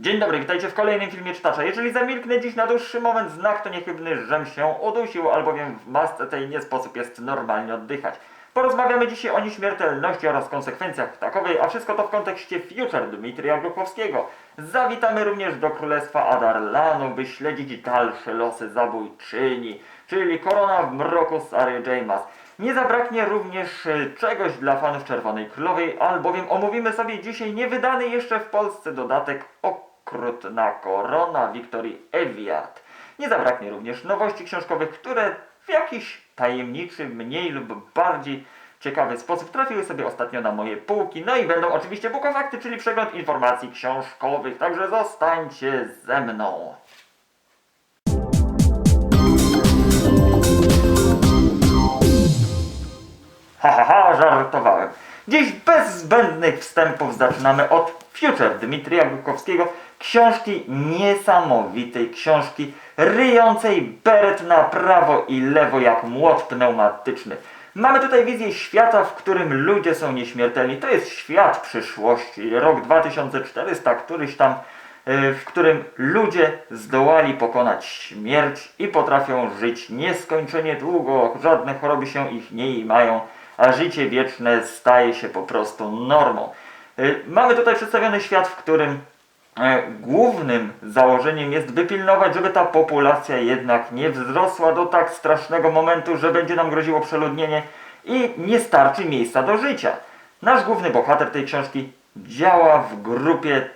Dzień dobry, witajcie w kolejnym filmie czytacza. Jeżeli zamilknę dziś na dłuższy moment, znak to niechybny, żem się udusił, albowiem w masce tej nie sposób jest normalnie oddychać. Porozmawiamy dzisiaj o nieśmiertelności oraz konsekwencjach takowej, a wszystko to w kontekście Future Dmitrija Gluchowskiego. Zawitamy również do Królestwa Adarlanu, by śledzić dalsze losy zabójczyni, czyli Korona w mroku Sary Jamas. Nie zabraknie również e, czegoś dla fanów Czerwonej Królowej, albowiem omówimy sobie dzisiaj niewydany jeszcze w Polsce dodatek Okrutna Korona Wiktorii Eviat. Nie zabraknie również nowości książkowych, które w jakiś tajemniczy, mniej lub bardziej ciekawy sposób trafiły sobie ostatnio na moje półki. No i będą oczywiście bukowakty, czyli przegląd informacji książkowych, także zostańcie ze mną. Ha, ha, ha, żartowałem. Dziś bez zbędnych wstępów zaczynamy od Future Dmitrija Głukowskiego, książki niesamowitej, książki ryjącej beret na prawo i lewo jak młot pneumatyczny. Mamy tutaj wizję świata, w którym ludzie są nieśmiertelni. To jest świat przyszłości, rok 2400, któryś tam, y, w którym ludzie zdołali pokonać śmierć i potrafią żyć nieskończenie długo, żadne choroby się ich nie imają a życie wieczne staje się po prostu normą. Y, Mamy tutaj przedstawiony świat, w którym głównym założeniem jest by pilnować, żeby ta populacja jednak nie wzrosła do tak strasznego momentu, że będzie nam groziło przeludnienie i nie starczy miejsca do życia. Nasz główny bohater tej książki działa w grupie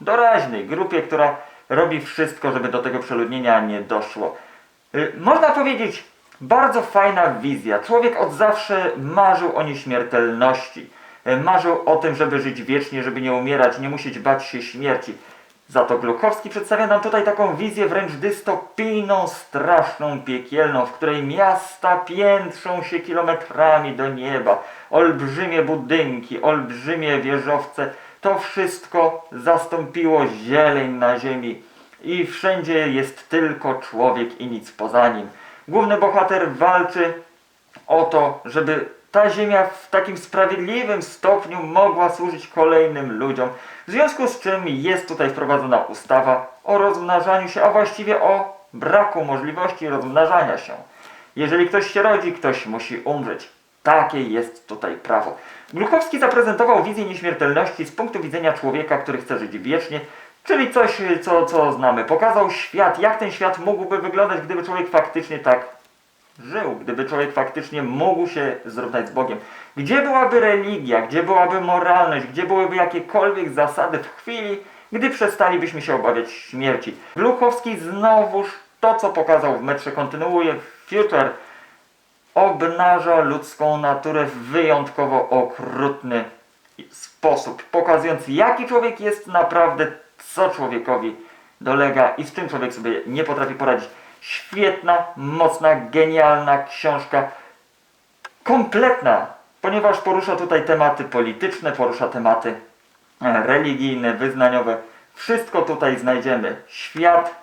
doraźnej, grupie, która robi wszystko, żeby do tego przeludnienia nie doszło. Y, Można powiedzieć, bardzo fajna wizja. Człowiek od zawsze marzył o nieśmiertelności. Y, Marzył o tym, żeby żyć wiecznie, żeby nie umierać, nie musieć bać się śmierci. Za to Glukowski przedstawia nam tutaj taką wizję wręcz dystopijną, straszną, piekielną, w której miasta piętrzą się kilometrami do nieba. Olbrzymie budynki, olbrzymie wieżowce. To wszystko zastąpiło zieleń na ziemi i wszędzie jest tylko człowiek i nic poza nim. Główny bohater walczy o to, żeby ta ziemia w takim sprawiedliwym stopniu mogła służyć kolejnym ludziom. W związku z czym jest tutaj wprowadzona ustawa o rozmnażaniu się, a właściwie o braku możliwości rozmnażania się. Jeżeli ktoś się rodzi, ktoś musi umrzeć. Takie jest tutaj prawo. Gluchowski zaprezentował wizję nieśmiertelności z punktu widzenia człowieka, który chce żyć wiecznie, czyli coś, co, co znamy. Pokazał świat, jak ten świat mógłby wyglądać, gdyby człowiek faktycznie tak żył, gdyby człowiek faktycznie mógł się zrównać z Bogiem. Gdzie byłaby religia, gdzie byłaby moralność, gdzie byłyby jakiekolwiek zasady w chwili, gdy przestalibyśmy się obawiać śmierci. Gluchowski znowuż to, co pokazał w metrze, kontynuuje Future, obnaża ludzką naturę w wyjątkowo okrutny sposób, pokazując jaki człowiek jest naprawdę, co człowiekowi dolega i z czym człowiek sobie nie potrafi poradzić. Świetna, mocna, genialna książka, kompletna, ponieważ porusza tutaj tematy polityczne, porusza tematy e, religijne, wyznaniowe. Wszystko tutaj znajdziemy. Świat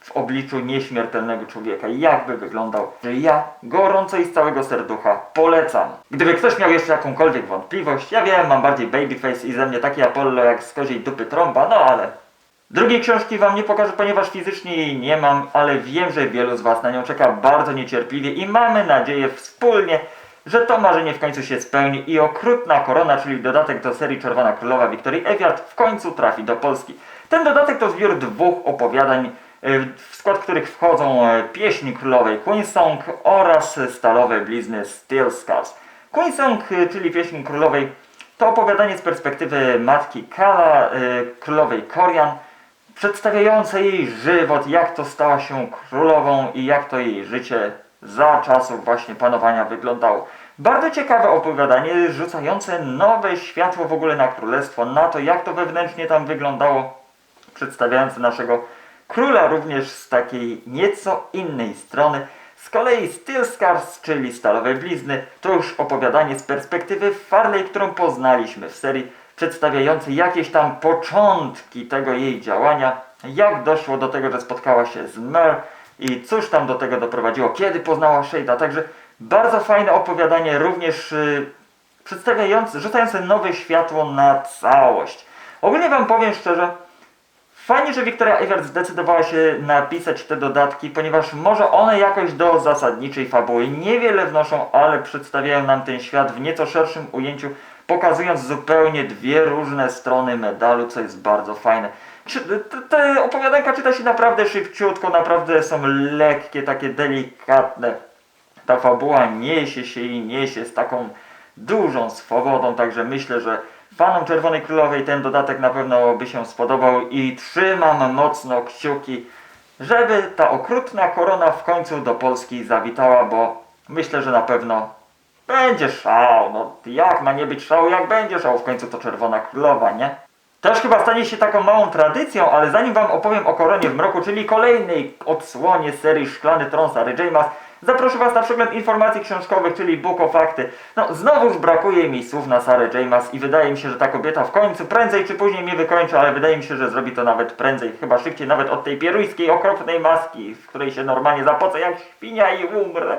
w obliczu nieśmiertelnego człowieka. Jakby wyglądał, ja gorąco i z całego serducha polecam. Gdyby ktoś miał jeszcze jakąkolwiek wątpliwość, ja wiem, mam bardziej babyface i ze mnie taki Apollo jak z koziej dupy trąba, no ale... Drugiej książki wam nie pokażę, ponieważ fizycznie jej nie mam, ale wiem, że wielu z was na nią czeka bardzo niecierpliwie i mamy nadzieję wspólnie, że to marzenie w końcu się spełni i okrutna korona, czyli dodatek do serii Czerwona Królowa Wiktorii Ewiat w końcu trafi do Polski. Ten dodatek to zbiór dwóch opowiadań, y, w skład których wchodzą e, pieśń królowej Queen Song oraz stalowe blizny Steel Scars. Queen Song, y, czyli pieśń królowej, to opowiadanie z perspektywy matki Kala, y, królowej Korian, przedstawiające jej żywot, jak to stała się królową i jak to jej życie za czasów właśnie panowania wyglądało. Bardzo ciekawe opowiadanie, rzucające nowe światło w ogóle na królestwo, na to jak to wewnętrznie tam wyglądało, przedstawiające naszego króla również z takiej nieco innej strony. Z kolei Steel Scars, czyli Stalowe Blizny, to już opowiadanie z perspektywy Farley, którą poznaliśmy w serii, przedstawiające jakieś tam początki tego jej działania, jak doszło do tego, że spotkała się z Mer i cóż tam do tego doprowadziło, kiedy poznała Shade'a. Także bardzo fajne opowiadanie, również y, przedstawiające, rzucające nowe światło na całość. Ogólnie Wam powiem szczerze, Fajnie, że Victoria Avert zdecydowała się napisać te dodatki, ponieważ może one jakoś do zasadniczej fabuły niewiele wnoszą, ale przedstawiają nam ten świat w nieco szerszym ujęciu, pokazując zupełnie dwie różne strony medalu, co jest bardzo fajne. Te opowiadanka czyta się naprawdę szybciutko, naprawdę są lekkie, takie delikatne. Ta fabuła niesie się i niesie z taką dużą swobodą, także myślę, że fanom Czerwonej Królowej ten dodatek na pewno by się spodobał i trzymam mocno kciuki, żeby ta okrutna korona w końcu do Polski zawitała, bo myślę, że na pewno będzie szał. No jak ma nie być szał, jak będzie szał, w końcu to Czerwona Królowa, nie? Też chyba stanie się taką małą tradycją, ale zanim wam opowiem o Koronie w Mroku, czyli kolejnej odsłonie serii Szklany Tron Sary Jamas, zaproszę was na przegląd informacji książkowych, czyli Book of Fakty. No, znowuż brakuje mi słów na Sarę Jamas i wydaje mi się, że ta kobieta w końcu, prędzej czy później mnie wykończy, ale wydaje mi się, że zrobi to nawet prędzej, chyba szybciej nawet od tej pieruńskiej, okropnej maski, w której się normalnie zapocę jak świnia i umrę.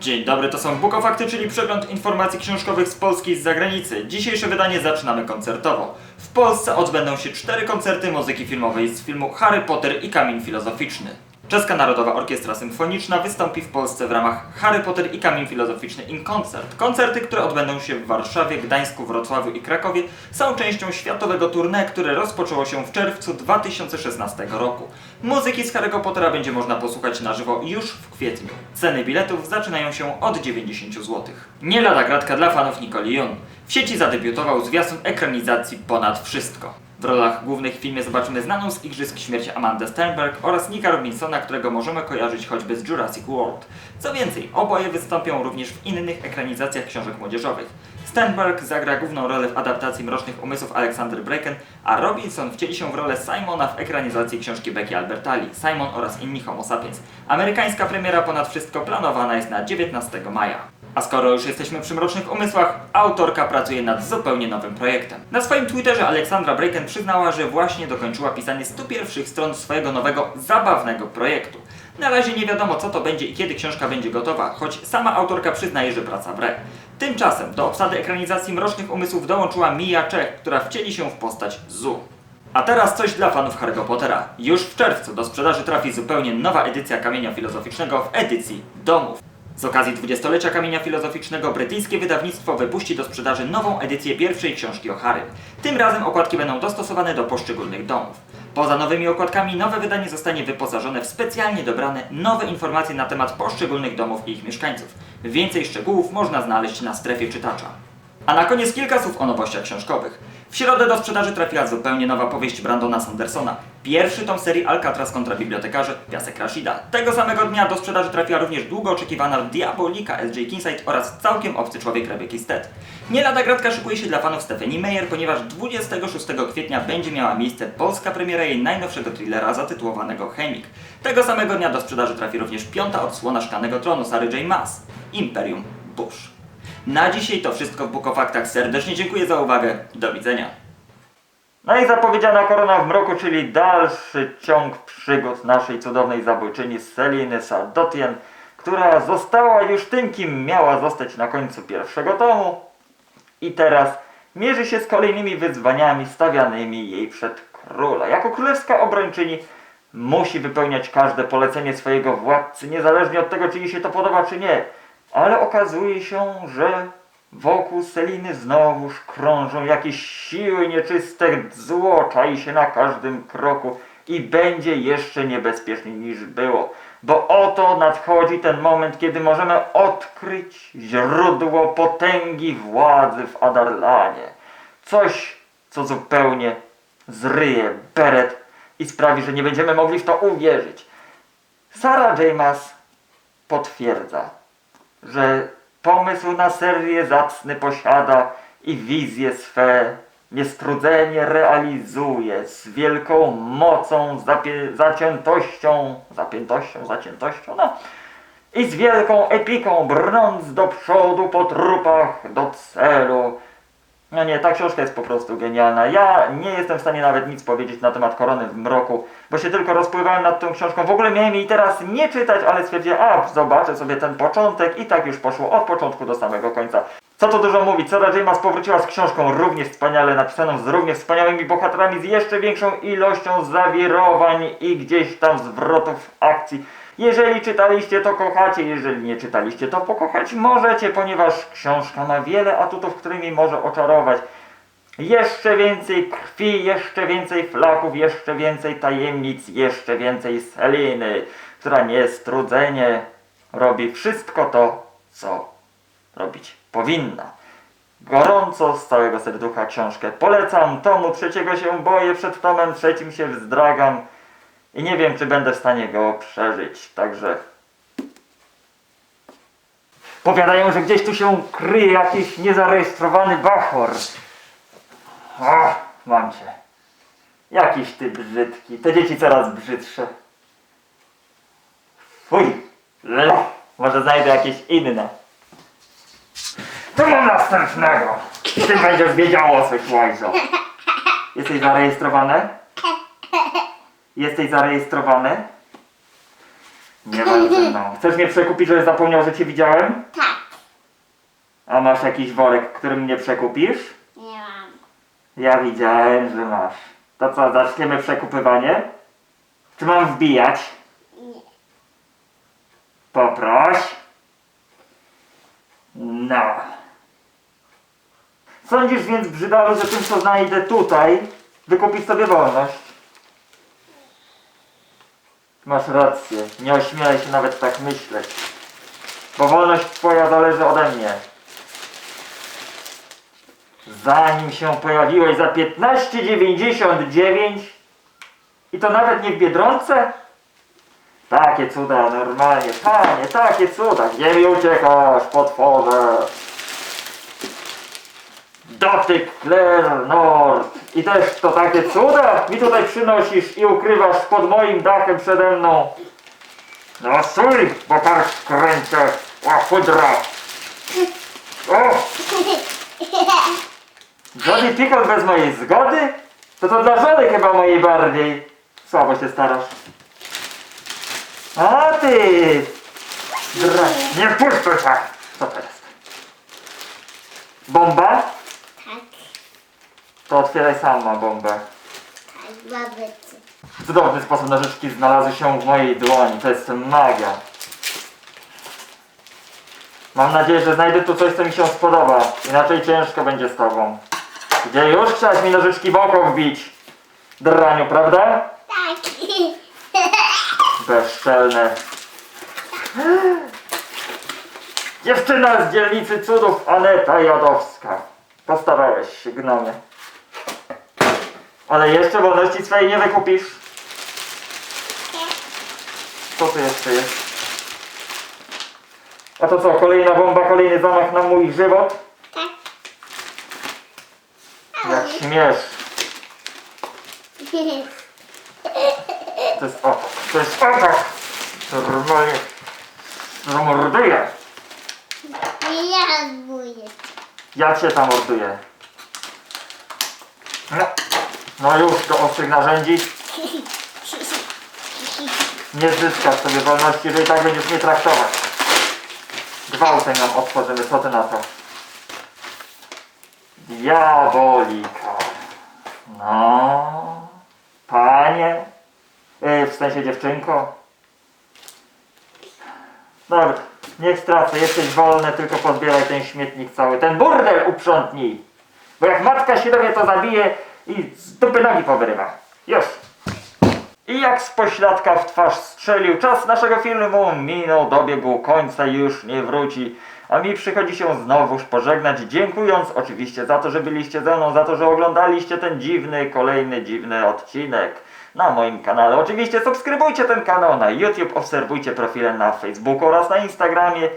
Dzień dobry, to są Bukofakty, czyli przegląd informacji książkowych z Polski i z zagranicy. Dzisiejsze wydanie zaczynamy koncertowo. W Polsce odbędą się cztery koncerty muzyki filmowej z filmu Harry Potter i Kamień Filozoficzny. Czeska Narodowa Orkiestra Symfoniczna wystąpi w Polsce w ramach Harry Potter i Kamień Filozoficzny in Concert. Koncerty, które odbędą się w Warszawie, Gdańsku, Wrocławiu i Krakowie są częścią światowego tournée, które rozpoczęło się w czerwcu 2016 roku. Muzyki z Harry'ego Pottera będzie można posłuchać na żywo już w kwietniu. Ceny biletów zaczynają się od 90 zł. Nie lada gratka dla fanów Nicole Young. W sieci zadebiutował zwiastun ekranizacji Ponad Wszystko. W rolach głównych w filmie zobaczymy znaną z Igrzysk śmierć Amandę Sternberg oraz Nicka Robinsona, którego możemy kojarzyć choćby z Jurassic World. Co więcej, oboje wystąpią również w innych ekranizacjach książek młodzieżowych. Sternberg zagra główną rolę w adaptacji Mrocznych Umysłów Alexander Bracken, a Robinson wcieli się w rolę Simona w ekranizacji książki Becky Albertalli, Simon oraz inni Homo sapiens. Amerykańska premiera ponad wszystko planowana jest na 19 maja. A skoro już jesteśmy przy Mrocznych Umysłach, autorka pracuje nad zupełnie nowym projektem. Na swoim Twitterze Aleksandra Bracken przyznała, że właśnie dokończyła pisanie 101 stron swojego nowego, zabawnego projektu. Na razie nie wiadomo co to będzie i kiedy książka będzie gotowa, choć sama autorka przyznaje, że praca wre. Tymczasem do obsady ekranizacji Mrocznych Umysłów dołączyła Mia Czech, która wcieli się w postać Zu. A teraz coś dla fanów Harry'ego Pottera. Już w czerwcu do sprzedaży trafi zupełnie nowa edycja Kamienia Filozoficznego w edycji Domów. Z okazji 20-lecia Kamienia Filozoficznego brytyjskie wydawnictwo wypuści do sprzedaży nową edycję pierwszej książki o Harrym. Tym razem okładki będą dostosowane do poszczególnych domów. Poza nowymi okładkami nowe wydanie zostanie wyposażone w specjalnie dobrane nowe informacje na temat poszczególnych domów i ich mieszkańców. Więcej szczegółów można znaleźć na strefie czytacza. A na koniec kilka słów o nowościach książkowych. W środę do sprzedaży trafiła zupełnie nowa powieść Brandona Sandersona. Pierwszy tom serii Alcatraz kontra bibliotekarze Piasek Rashida. Tego samego dnia do sprzedaży trafiła również długo oczekiwana Diabolika S.J. Kinsight oraz całkiem obcy człowiek Rebeki Stead. Nie lada gratka szykuje się dla fanów Stephanie Meyer, ponieważ 26 kwietnia będzie miała miejsce polska premiera jej najnowszego thrillera zatytułowanego Chemik. Tego samego dnia do sprzedaży trafi również piąta odsłona Szklanego Tronu Sary J. Maas, Imperium Bush. Na dzisiaj to wszystko w Bukofaktach. Serdecznie dziękuję za uwagę. Do widzenia. No i zapowiedziana Korona w mroku, czyli dalszy ciąg przygód naszej cudownej zabójczyni Seliny Sadotien, która została już tym, kim miała zostać na końcu pierwszego tomu i teraz mierzy się z kolejnymi wyzwaniami stawianymi jej przed króla. Jako królewska obrończyni musi wypełniać każde polecenie swojego władcy, niezależnie od tego, czy jej się to podoba, czy nie. Ale okazuje się, że wokół Seliny znowuż krążą jakieś siły nieczyste, zło czai się na każdym kroku i będzie jeszcze niebezpieczniej niż było. Bo oto nadchodzi ten moment, kiedy możemy odkryć źródło potęgi władzy w Adarlanie. Coś, co zupełnie zryje beret i sprawi, że nie będziemy mogli w to uwierzyć. Sarah Jamas potwierdza, że pomysł na serię zacny posiada i wizje swe niestrudzenie realizuje z wielką mocą, zaciętością, zapiętością, zaciętością, no i z wielką epiką brnąc do przodu po trupach do celu. No nie, ta książka jest po prostu genialna. Ja nie jestem w stanie nawet nic powiedzieć na temat Korony w mroku, bo się tylko rozpływałem nad tą książką. W ogóle miałem jej teraz nie czytać, ale stwierdziłem, a zobaczę sobie ten początek i tak już poszło od początku do samego końca. Co tu dużo mówić, Sara J. Powróciła z książką równie wspaniale napisaną, z równie wspaniałymi bohaterami, z jeszcze większą ilością zawirowań i gdzieś tam zwrotów akcji. Jeżeli czytaliście, to kochacie, jeżeli nie czytaliście, to pokochać możecie, ponieważ książka ma wiele atutów, którymi może oczarować. Jeszcze więcej krwi, jeszcze więcej flaków, jeszcze więcej tajemnic, jeszcze więcej Seliny, która niestrudzenie robi wszystko to, co robić powinna. Gorąco z całego serducha książkę polecam. Tomu trzeciego się boję, przed tomem trzecim się wzdragam i nie wiem, czy będę w stanie go przeżyć. Także powiadają, że gdzieś tu się kryje jakiś niezarejestrowany bachor. O, mam cię. Jakiś ty brzydki. Te dzieci coraz brzydsze. Fuj. Le. Może znajdę jakieś inne. To mam następnego. Ty będziesz wiedział o coś. Jesteś zarejestrowany? Jesteś zarejestrowany? Nie ma ze mną. Chcesz mnie przekupić, że zapomniał, że cię widziałem? Tak, A masz jakiś worek, którym mnie przekupisz? nie mam. Ja widziałem, że masz. To co, zaczniemy przekupywanie? Czy mam wbijać? Nie. Poproś. No. Sądzisz więc, Brzydalu, że tym, co znajdę tutaj, wykupić sobie wolność? Masz rację. Nie ośmielaj się nawet tak myśleć. Bo wolność twoja zależy ode mnie. Zanim się pojawiłeś za 15,99 i to nawet nie w Biedronce? Takie cuda, normalnie, panie, takie cuda. Gdzie mi uciekasz, potworze? Dotyk Nord. I też to takie cuda mi tutaj przynosisz i ukrywasz pod moim dachem przede mną. No stój, bo tak kręcę. O, chudra. O, Jolly Pickle bez mojej zgody? To to dla żony chyba mojej bardziej. Słabo się starasz. A ty! Dra... Nie puszczę cię! Co jest? Bomba? To otwieraj sama bombę. tak, babycy. Cudowny sposób nożyczki znalazły się w mojej dłoni. To jest magia. Mam nadzieję, że znajdę tu coś, co mi się spodoba. Inaczej ciężko będzie z tobą. Gdzie już chciałaś mi nożyczki w oko wbić? Draniu, prawda? Tak. Bezczelne. Dziewczyna z dzielnicy cudów, Aneta Jadowska. Postarałeś się, gnomie. Ale jeszcze wolności swojej nie wykupisz. Co tu jeszcze jest? A to co, kolejna bomba, kolejny zamach na mój żywot? Tak. Jak śmiesz. To jest oto. To jest oto. Normalnie zamorduję. Ja cię tam morduję. No. No już do ostrych narzędzi. Nie zyskasz sobie wolności, jeżeli tak będziesz mnie traktować. Gwałtem ją otworzymy, co ty na to? Diabolika. No. Panie. Yy, w sensie dziewczynko. Dobra, niech stracę, jesteś wolny, tylko pozbieraj ten śmietnik cały. Ten burdel uprzątnij. Bo jak matka się dowie, to zabije i z dupy nogi powyrywa. Już. I jak z pośladka w twarz strzelił, czas naszego filmu minął, dobiegł końca już nie wróci. A mi przychodzi się znowuż pożegnać, dziękując oczywiście za to, że byliście ze mną, za to, że oglądaliście ten dziwny, kolejny dziwny odcinek na moim kanale. Oczywiście subskrybujcie ten kanał na YouTube, obserwujcie profile na Facebooku oraz na Instagramie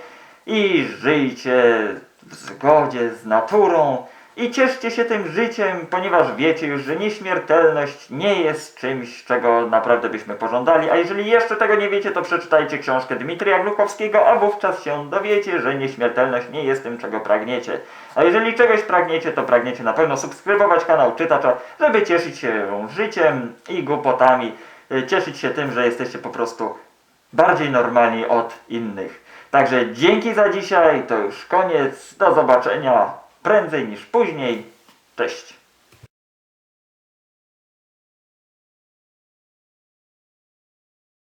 i żyjcie w zgodzie z naturą i cieszcie się tym życiem, ponieważ wiecie już, że nieśmiertelność nie jest czymś, czego naprawdę byśmy pożądali, a jeżeli jeszcze tego nie wiecie, to przeczytajcie książkę Dmitrija Gluchowskiego, a wówczas się dowiecie, że nieśmiertelność nie jest tym, czego pragniecie. A jeżeli czegoś pragniecie, to pragniecie na pewno subskrybować kanał czytacza, żeby cieszyć się życiem i głupotami, cieszyć się tym, że jesteście po prostu bardziej normalni od innych. Także dzięki za dzisiaj, to już koniec. Do zobaczenia prędzej niż później. Cześć.